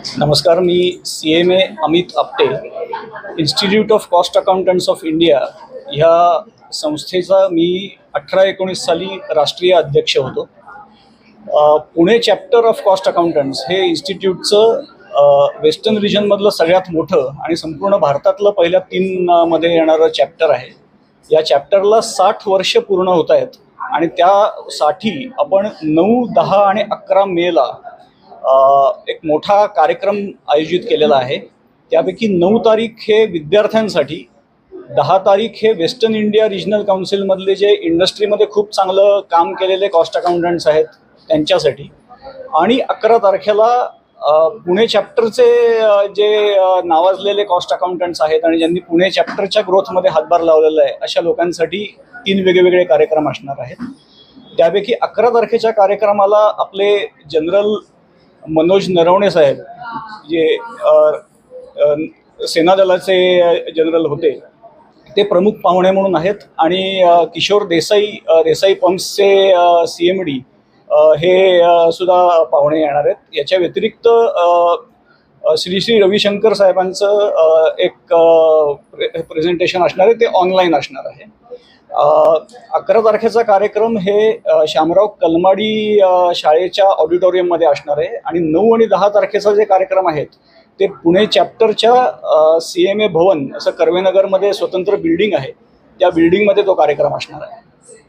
नमस्कार मी C M A Amit Apte institute of cost accountants of India ह्या संस्थेचा मी अठरा एकोणीस साली राष्ट्रीय अध्यक्ष होतो. Pune chapter of cost accountants हे इन्स्टिट्यूटचं वेस्टर्न रिजनमधलं सगळ्यात मोठं आणि संपूर्ण भारतातलं पहिल्या तीन मध्ये येणारं चॅप्टर आहे. या चॅप्टरला साठ वर्ष पूर्ण होत आहेत आणि त्यासाठी आपण नऊ दहा आणि अकरा मेला एक मोठा कार्यक्रम आयोजित केलेला आहे. त्यापैकी नऊ तारीख हे विद्यार्थ्यांसाठी दहा तारीख हे वेस्टर्न इंडिया रिजनल काउन्सिलमधले जे इंडस्ट्रीमध्ये खूप चांगलं काम केलेले कॉस्ट अकाउंटंट्स आहेत त्यांच्यासाठी. आणि अकरा तारखेला पुणे चॅप्टरचे जे नावाजलेले कॉस्ट अकाउंटंट्स आहेत आणि ज्यांनी पुणे चॅप्टरच्या ग्रोथमध्ये हातभार लावलेला आहे अशा लोकांसाठी तीन वेगवेगळे कार्यक्रम असणार आहेत. त्यापैकी अकरा तारखेच्या कार्यक्रमाला आपले जनरल मनोज नरवणे साहेब जे सेना दलाचे जनरल होते ते प्रमुख पाहुणे म्हणून आहेत आणि किशोर देसाई देसाई पंप्सचे सी एम डी हे सुद्धा पाहुणे येणार आहेत. याच्या व्यतिरिक्त श्री श्री रविशंकर साहेबांचं एक एक प्रेझेंटेशन असणार आहे ते ऑनलाईन असणार आहे. अकरा तारखेचा कार्यक्रम हे श्यामराव कलमाडी शाळेच्या ऑडिटोरियममध्ये असणार आहे. आणि नऊ आणि दहा तारखेचा जे कार्यक्रम आहेत ते पुणे चॅप्टरच्या सी एम ए भवन असं कर्वेनगरमध्ये स्वतंत्र बिल्डिंग आहे. त्या बिल्डिंगमध्ये तो कार्यक्रम असणार आहे.